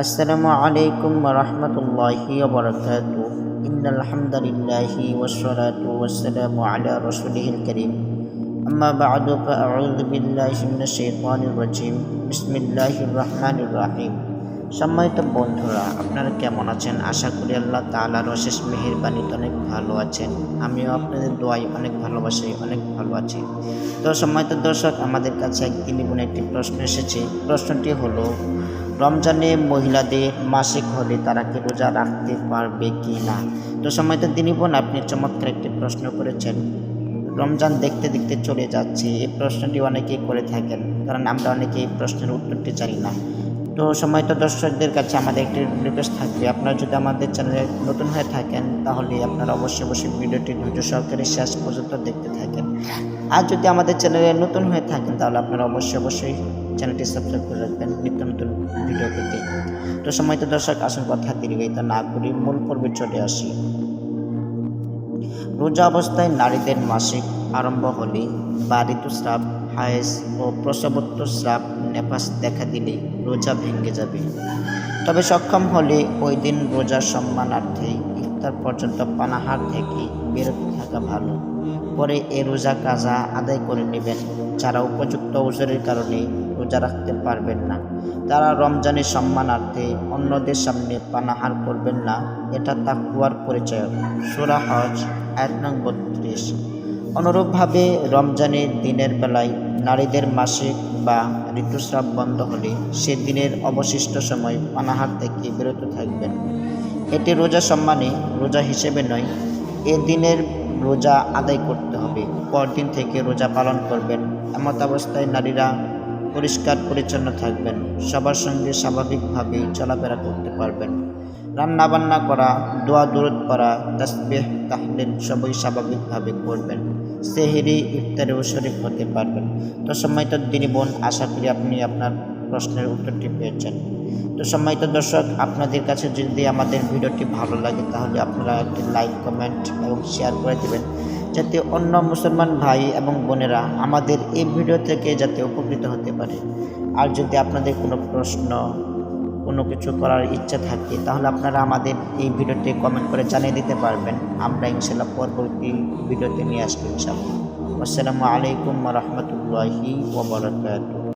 আসসালামু আলাইকুম রহমতুল্লাহি বরকাত ইন আলহামদুলিল্লাহি ওসলাতু ওয়াসসালামু আলা রাসূলিহিল কারীম। আম্মা বা'দু ফাআউযু বিল্লাহি মিনাশ শাইতানির রাজীম। বিসমিল্লাহির রহমানির রহিম। সম্মানিত বন্ধুরা, আপনারা কেমন আছেন? আশা করি আল্লাহ তাআলার অশেষ মেহেরবানিতে অনেক ভালো আছেন। আমিও আপনাদের দোয়াই অনেক ভালোবাসি অনেক ভালো আছি। তো সম্মানিত দর্শক, আমাদের কাছে একদিন এবং একটি প্রশ্ন এসেছে। প্রশ্নটি হলো রমজানে মহিলাদের মাসিক হলে তারা কি রোজা রাখতে পারবে কি না? তো সম্মানিত তিনি বোন, আপনি চমৎকার একটি প্রশ্ন করেছেন। রমজান দেখতে দেখতে চলে যাচ্ছে, এই প্রশ্নটি অনেকেই করে থাকেন, কারণ আমরা অনেকে এই প্রশ্নের উত্তরটি জানি না। তো সময়ত দর্শকদের কাছে আমাদের একটি রিকোয়েস্ট থাকবে, আপনারা যদি আমাদের চ্যানেলে নতুন হয়ে থাকেন, তাহলে আপনারা অবশ্যই অবশ্যই ভিডিওটি ধৈর্য সহকারে শেষ পর্যন্ত দেখতে থাকেন। আর যদি আমাদের চ্যানেলে নতুন হয়ে থাকেন, তাহলে আপনারা অবশ্যই অবশ্যই চ্যানেলটি সাবস্ক্রাইব করে রাখবেন। নিত্য নতুন ভিডিও পেতে। তো সময়ত দর্শক, আসল কথা দীর্ঘায়িত না করি মূল পর্বে চলে আসি। রোজা অবস্থায় নারীদের মাসিক আরম্ভ হলে বা ঋতুস্রাব হায়েস ও প্রসবোত্তস্রাব নেপাস দেখা দিলে রোজা ভেঙে যাবে। তবে সক্ষম হলে ওই দিন রোজার সম্মানার্থে ইফতার পর্যন্ত পানাহার থেকে বিরত থাকা ভালো। পরে এ রোজা কাজা আদায় করে নেবেন, যারা উপযুক্ত ওজরের কারণে রোজা রাখতে পারবেন না। তারা রমজানের সম্মানার্থে অন্যদের সামনে পানাহার করবেন না। এটা তা তাকুয়ার পরিচয়। সুরা হজ, এক নং বত্রিশ অনুরূপভাবে রমজানের দিনের বেলায় নারীদের মাসিক বা ঋতুস্রাব বন্ধ হলে সে দিনের অবশিষ্ট সময় পানাহার থেকে বিরত থাকবেন। এটি রোজা সম্মানে রোজা হিসেবে নয়, এ দিনের রোজা আদায় করতে হবে। পরদিন থেকে রোজা পালন করবেন। এমত অবস্থায় নারীরা পরিষ্কার পরিচ্ছন্ন থাকবেন। সবার সঙ্গে স্বাভাবিকভাবে চলাফেরা করতে পারবেন। রান্না বান্না করা, দোয়া দূরত করা তসবেহ, তাহলিল সবই স্বাভাবিকভাবে করবেন। সেহেরি, ইফতারেও শরীফ হতে পারবেন। তো সম্মানিত দিনী বোন, আশা করি আপনি আপনার প্রশ্নের উত্তরটি পেয়েছেন। তো সম্মানিত দর্শক, আপনাদের কাছে যদি আমাদের ভিডিওটি ভালো লাগে, তাহলে আপনারা একটি লাইক কমেন্ট এবং শেয়ার করে দেবেন। যাতে অন্য মুসলমান ভাই এবং বোনেরা আমাদের এই ভিডিও থেকে যাতে উপকৃত হতে পারে। আর যদি আপনাদের কোনো প্রশ্ন, কোনো কিছু করার ইচ্ছা থাকে, তাহলে আপনারা আমাদের এই ভিডিওটি কমেন্ট করে জানিয়ে দিতে পারবেন। আমরা ইনশাল্লাহ পরবর্তী ভিডিওতে নিয়ে আসব ইনশাল্লাহ আসসালামু আলাইকুম রহমতুল্লাহি ওবরাকাতুহ